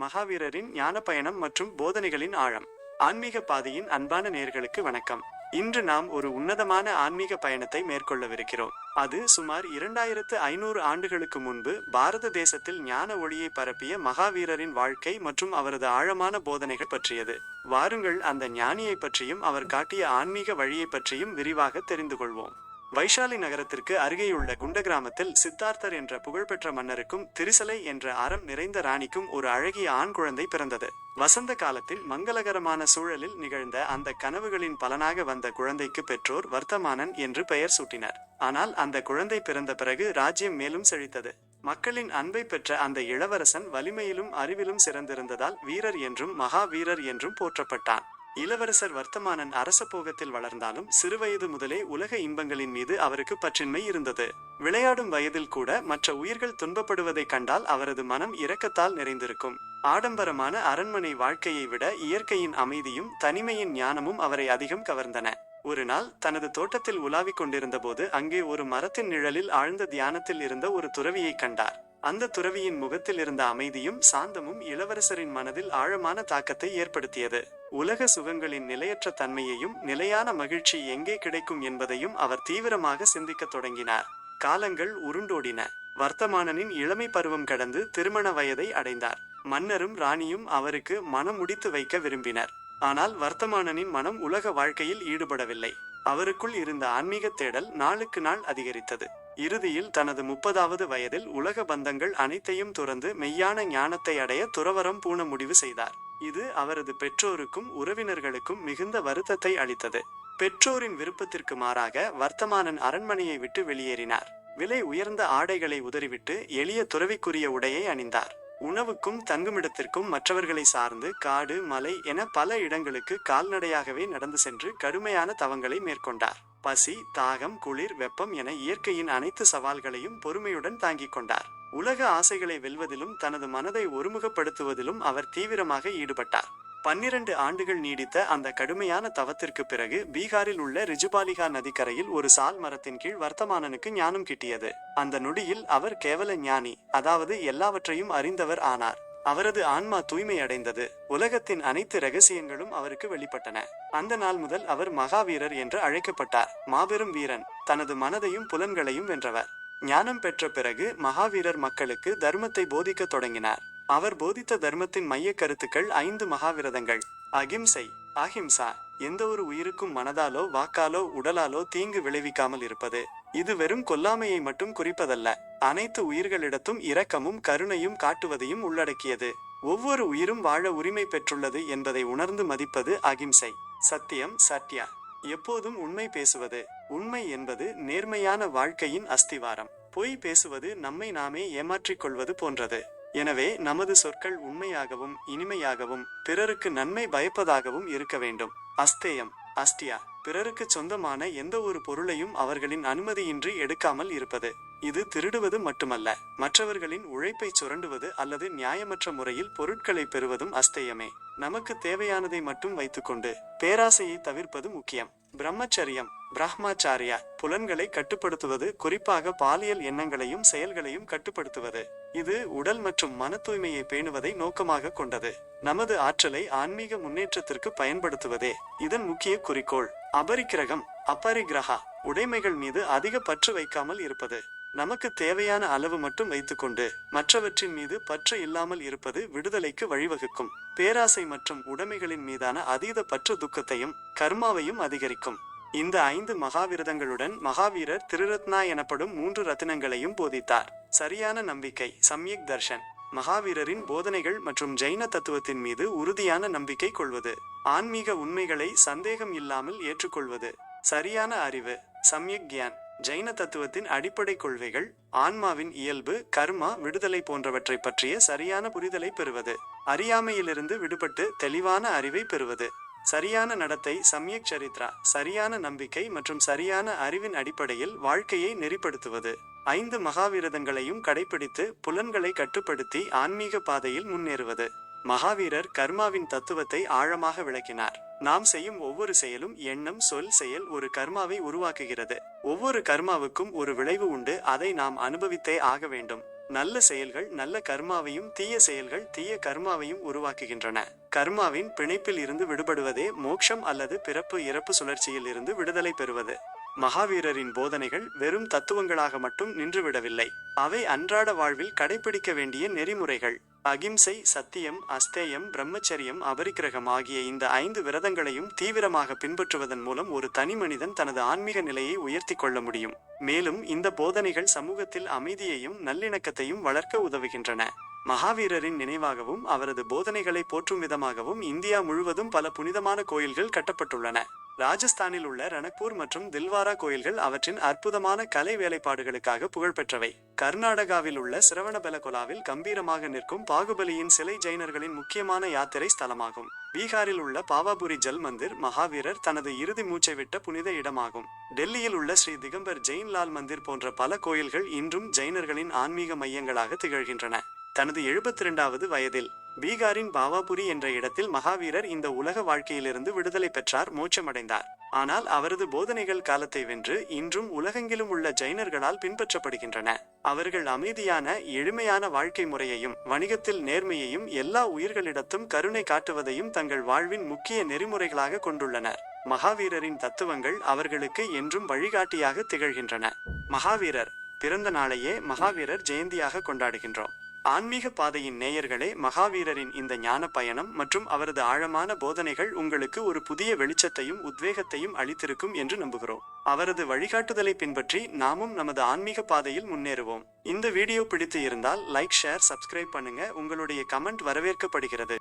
மகாவீரரின் ஞான பயணம் மற்றும் போதனைகளின் ஆழம். ஆன்மீக பாதையின் அன்பான நேர்களுக்கு வணக்கம். இன்று நாம் ஒரு உன்னதமான ஆன்மீக பயணத்தை மேற்கொள்ளவிருக்கிறோம். அது சுமார் இரண்டாயிரத்து ஐநூறு ஆண்டுகளுக்கு முன்பு பாரத தேசத்தில் ஞான ஒளியை பரப்பிய மகாவீரரின் வாழ்க்கை மற்றும் அவரது ஆழமான போதனைகள் பற்றியது. வாருங்கள் அந்த ஞானியை பற்றியும் அவர் காட்டிய ஆன்மீக வழியை பற்றியும் விரிவாக தெரிந்து கொள்வோம். வைஷாலி நகரத்திற்கு அருகேயுள்ள குண்ட கிராமத்தில் சித்தார்த்தர் என்ற புகழ்பெற்ற மன்னருக்கும் திரிசலை என்ற அறம் நிறைந்த ராணிக்கும் ஒரு அழகிய ஆண் குழந்தை பிறந்தது. வசந்த காலத்தில் மங்களகரமான சூழலில் நிகழ்ந்த அந்த கனவுகளின் பலனாக வந்த குழந்தைக்கு பெற்றோர் வர்த்தமானன் என்று பெயர் சூட்டினர். ஆனால் அந்த குழந்தை பிறந்த பிறகு ராஜ்யம் மேலும் செழித்தது. மக்களின் அன்பை பெற்ற அந்த இளவரசன் வலிமையிலும் அறிவிலும் சிறந்திருந்ததால் வீரர் என்றும் மகாவீரர் என்றும் போற்றப்பட்டான். இளவரசர் வர்த்தமானன் அரச போகத்தில் வளர்ந்தாலும் சிறுவயது முதலே உலக இன்பங்களின் மீது அவருக்கு பற்றின்மை இருந்தது. விளையாடும் வயதில் கூட மற்ற உயிர்கள் துன்பப்படுவதைக் கண்டால் அவரது மனம் இரக்கத்தால் நிறைந்திருக்கும். ஆடம்பரமான அரண்மனை வாழ்க்கையை விட இயற்கையின் அமைதியும் தனிமையின் ஞானமும் அவரை அதிகம் கவர்ந்தன. ஒரு நாள் தனது தோட்டத்தில் உலாவிக் கொண்டிருந்தபோது அங்கே ஒரு மரத்தின் நிழலில் ஆழ்ந்த தியானத்தில் இருந்த ஒரு துறவியை கண்டார். அந்த துறவியின் முகத்தில் இருந்த அமைதியும் சாந்தமும் இளவரசரின் மனதில் ஆழமான தாக்கத்தை ஏற்படுத்தியது. உலக சுகங்களின் நிலையற்ற தன்மையையும் நிலையான மகிழ்ச்சி எங்கே கிடைக்கும் என்பதையும் அவர் தீவிரமாக சிந்திக்கத் தொடங்கினார். காலங்கள் உருண்டோடின. வர்த்தமானனின் இளமை பருவம் கடந்து திருமண வயதை அடைந்தார். மன்னரும் ராணியும் அவருக்கு மனம் முடித்து வைக்க விரும்பினர். ஆனால் வர்த்தமானனின் மனம் உலக வாழ்க்கையில் ஈடுபடவில்லை. அவருக்குள் இருந்த ஆன்மீக தேடல் நாளுக்கு நாள் அதிகரித்தது. இறுதியில் தனது முப்பதாவது வயதில் உலக பந்தங்கள் அனைத்தையும் துறந்து மெய்யான ஞானத்தை அடைய துறவரம் பூண முடிவு செய்தார். இது அவரது பெற்றோருக்கும் உறவினர்களுக்கும் மிகுந்த வருத்தத்தை அளித்தது. பெற்றோரின் விருப்பத்திற்கு மாறாக வர்த்தமானன் அரண்மனையை விட்டு வெளியேறினார். விலை உயர்ந்த ஆடைகளை உதறிவிட்டு எளிய துறவிக்குரிய உடையை அணிந்தார். உணவுக்கும் தங்குமிடத்திற்கும் மற்றவர்களை சார்ந்து காடு மலை என பல இடங்களுக்கு கால்நடையாகவே நடந்து சென்று கடுமையான தவங்களை மேற்கொண்டார். பசி தாகம் குளிர் வெப்பம் என இயற்கையின் அனைத்து சவால்களையும் பொறுமையுடன் தாங்கிக் கொண்டார். உலக ஆசைகளை வெல்வதிலும் தனது மனதை ஒருமுகப்படுத்துவதிலும் அவர் தீவிரமாக ஈடுபட்டார். பன்னிரண்டு ஆண்டுகள் நீடித்த அந்த கடுமையான தவத்திற்கு பிறகு பீகாரில் உள்ள ரிஜுபாலிகா நதிக்கரையில் ஒரு சால் மரத்தின் கீழ் வர்த்தமானனுக்கு ஞானம் கிட்டியது. அந்த நொடியில் அவர் கேவல ஞானி அதாவது எல்லாவற்றையும் அறிந்தவர் ஆனார். அவரது ஆன்மா தூய்மை அடைந்தது உலகத்தின் அனைத்து ரகசியங்களும் அவருக்கு வெளிப்பட்டன. அந்த நாள் முதல் அவர் மகாவீரர் என்று அழைக்கப்பட்டார். மாபெரும் வீரன் தனது மனதையும் புலன்களையும் வென்றவர். ஞானம் பெற்ற பிறகு மகாவீரர் மக்களுக்கு தர்மத்தை போதிக்க தொடங்கினார். அவர் போதித்த தர்மத்தின் மைய கருத்துக்கள் ஐந்து மகாவிரதங்கள். அகிம்சை அஹிம்சா எந்த ஒரு உயிருக்கும் மனதாலோ வாக்காலோ உடலாலோ தீங்கு விளைவிக்காமல் இருப்பது. இது வெறும் கொல்லாமையை மட்டும் குறிப்பதல்ல அனைத்து உயிர்களிடத்தும் இரக்கமும் கருணையும் காட்டுவதையும் உள்ளடக்கியது. ஒவ்வொரு உயிரும் வாழ உரிமை பெற்றுள்ளது என்பதை உணர்ந்து மதிப்பது அகிம்சை. சத்தியம் சத்யா. எப்போதும் உண்மை பேசுவது. உண்மை என்பது நேர்மையான வாழ்க்கையின் அஸ்திவாரம். பொய் பேசுவது நம்மை நாமே ஏமாற்றிக் கொள்வது போன்றது. எனவே நமது சொற்கள் உண்மையாகவும் இனிமையாகவும் பிறருக்கு நன்மை பயப்பதாகவும் இருக்க வேண்டும். அஸ்தேயம் அஸ்டியா பிறருக்கு சொந்தமான எந்த ஒரு பொருளையும் அவர்களின் அனுமதியின்றி எடுக்காமல் இருப்பது. இது திருடுவது மட்டுமல்ல மற்றவர்களின் உழைப்பை சுரண்டுவது அல்லது நியாயமற்ற முறையில் பொருட்களை பெறுவதும் அஸ்தேயமே. நமக்கு தேவையானதை மட்டும் வைத்துக்கொண்டு பேராசையை தவிர்ப்பது முக்கியம். பிரம்மச்சரியம் பிரம்மாச்சாரியா புலன்களை கட்டுப்படுத்துவது குறிப்பாக பாலியல் எண்ணங்களையும் செயல்களையும் கட்டுப்படுத்துவது. இது உடல் மற்றும் மன தூய்மையை பேணுவதை நோக்கமாக கொண்டது. நமது ஆற்றலை ஆன்மீக முன்னேற்றத்திற்கு பயன்படுத்துவதே இதன் முக்கிய குறிக்கோள். அபரிக்கிரகம் அபரிக்கிரகா உடைமைகள் மீது அதிக பற்று வைக்காமல் இருப்பது. நமக்கு தேவையான அளவு மட்டும் வைத்துக்கொண்டு மற்றவற்றின் மீது பற்று இல்லாமல் இருப்பது விடுதலைக்கு வழிவகுக்கும். பேராசை மற்றும் உடைமைகளின் மீதான அதீத பற்று துக்கத்தையும் கர்மாவையும் அதிகரிக்கும். இந்த ஐந்து மகாவிரதங்களுடன் மகாவீரர் திருரத்னா எனப்படும் மூன்று ரத்தினங்களையும் போதித்தார். சரியான நம்பிக்கை சம்யக் தர்ஷன். மகாவீரரின் போதனைகள் மற்றும் ஜெயின தத்துவத்தின் மீது உறுதியான நம்பிக்கை கொள்வது ஆன்மீக உண்மைகளை சந்தேகம் இல்லாமல் ஏற்றுக்கொள்வது சரியான அறிவு சம்யக் கியான் ஜைன தத்துவத்தின் அடிப்படை கொள்கைகள் ஆன்மாவின் இயல்பு கர்மா விடுதலை போன்றவற்றை பற்றிய சரியான புரிதலை பெறுவது அறியாமையிலிருந்து விடுபட்டு தெளிவான அறிவை பெறுவது. சரியான நடத்தை சம்யக் சரித்ரா சரியான நம்பிக்கை மற்றும் சரியான அறிவின் அடிப்படையில் வாழ்க்கையை நெறிப்படுத்துவது. ஐந்து மகாவிரதங்களையும் கடைபிடித்து புலன்களை கட்டுப்படுத்தி ஆன்மீக பாதையில் முன்னேறுவது. மகாவீரர் கர்மாவின் தத்துவத்தை ஆழமாக விளக்கினார். நாம் செய்யும் ஒவ்வொரு செயலும் எண்ணம் சொல் செயல் ஒரு கர்மாவை உருவாக்குகிறது. ஒவ்வொரு கர்மாவுக்கும் ஒரு விளைவு உண்டு. அதை நாம் அனுபவித்தே ஆக வேண்டும். நல்ல செயல்கள் நல்ல கர்மாவையும் தீய செயல்கள் தீய கர்மாவையும் உருவாக்குகின்றன. கர்மாவின் பிணைப்பில் இருந்து விடுபடுவதே மோட்சம் அல்லது பிறப்பு இறப்பு சுழற்சியில் இருந்து விடுதலை பெறுவது. மகாவீரரின் போதனைகள் வெறும் தத்துவங்களாக மட்டும் நின்றுவிடவில்லை. அவை அன்றாட வாழ்வில் கடைபிடிக்க வேண்டிய நெறிமுறைகள். அகிம்சை சத்தியம் அஸ்தேயம் பிரம்மச்சரியம் அபரிக்கிரகம் ஆகிய இந்த ஐந்து விரதங்களையும் தீவிரமாக பின்பற்றுவதன் மூலம் ஒரு தனி மனிதன் தனது ஆன்மீக நிலையை உயர்த்தி கொள்ள முடியும். மேலும் இந்த போதனைகள் சமூகத்தில் அமைதியையும் நல்லிணக்கத்தையும் வளர்க்க உதவுகின்றன. மகாவீரரின் நினைவாகவும் அவரது போதனைகளை போற்றும் விதமாகவும் இந்தியா முழுவதும் பல புனிதமான கோயில்கள் கட்டப்பட்டுள்ளன. ராஜஸ்தானில் உள்ள ரணக்பூர் மற்றும் தில்வாரா கோயில்கள் அவற்றின் அற்புதமான கலை வேலைப்பாடுகளுக்காக புகழ்பெற்றவை. கர்நாடகாவில் உள்ள சிரவணபெலகொலாவில் கம்பீரமாக நிற்கும் பாகுபலியின் சிலை ஜெயினர்களின் முக்கியமான யாத்திரை ஸ்தலமாகும். பீகாரில் உள்ள பாவாபுரி ஜல் மந்திர் மகாவீரர் தனது இறுதி மூச்சை விட்ட புனித இடமாகும். டெல்லியில் உள்ள ஸ்ரீ திகம்பர் ஜெயின் லால் மந்திர் போன்ற பல கோயில்கள் இன்றும் ஜெயினர்களின் ஆன்மீக மையங்களாக திகழ்கின்றன. தனது எழுபத்தி இரண்டாவது வயதில் பீகாரின் பாவாபுரி என்ற இடத்தில் மகாவீரர் இந்த உலக வாழ்க்கையிலிருந்து விடுதலை பெற்றார் மோட்சமடைந்தார். ஆனால் அவரது போதனைகள் காலத்தை வென்று இன்றும் உலகெங்கிலும் உள்ள ஜைனர்களால் பின்பற்றப்படுகின்றன. அவர்கள் அமைதியான எளிமையான வாழ்க்கை முறையையும் வணிகத்தில் நேர்மையையும் எல்லா உயிர்களிடத்தும் கருணை காட்டுவதையும் தங்கள் வாழ்வின் முக்கிய நெறிமுறைகளாக கொண்டுள்ளனர். மகாவீரரின் தத்துவங்கள் அவர்களுக்கு என்றும் வழிகாட்டியாக திகழ்கின்றன. மகாவீரர் பிறந்த நாளையே மகாவீரர் ஜெயந்தியாக கொண்டாடுகின்றோம். ஆன்மீக பாதையின் நேயர்களே மகாவீரரின் இந்த ஞான பயணம் மற்றும் அவரது ஆழமான போதனைகள் உங்களுக்கு ஒரு புதிய வெளிச்சத்தையும் உத்வேகத்தையும் அளித்திருக்கும் என்று நம்புகிறோம். அவரது வழிகாட்டுதலை பின்பற்றி நாமும் நமது ஆன்மீக பாதையில் முன்னேறுவோம். இந்த வீடியோ பிடித்து இருந்தால் லைக் ஷேர் சப்ஸ்கிரைப் பண்ணுங்க. உங்களுடைய கமெண்ட் வரவேற்கப்படுகிறது.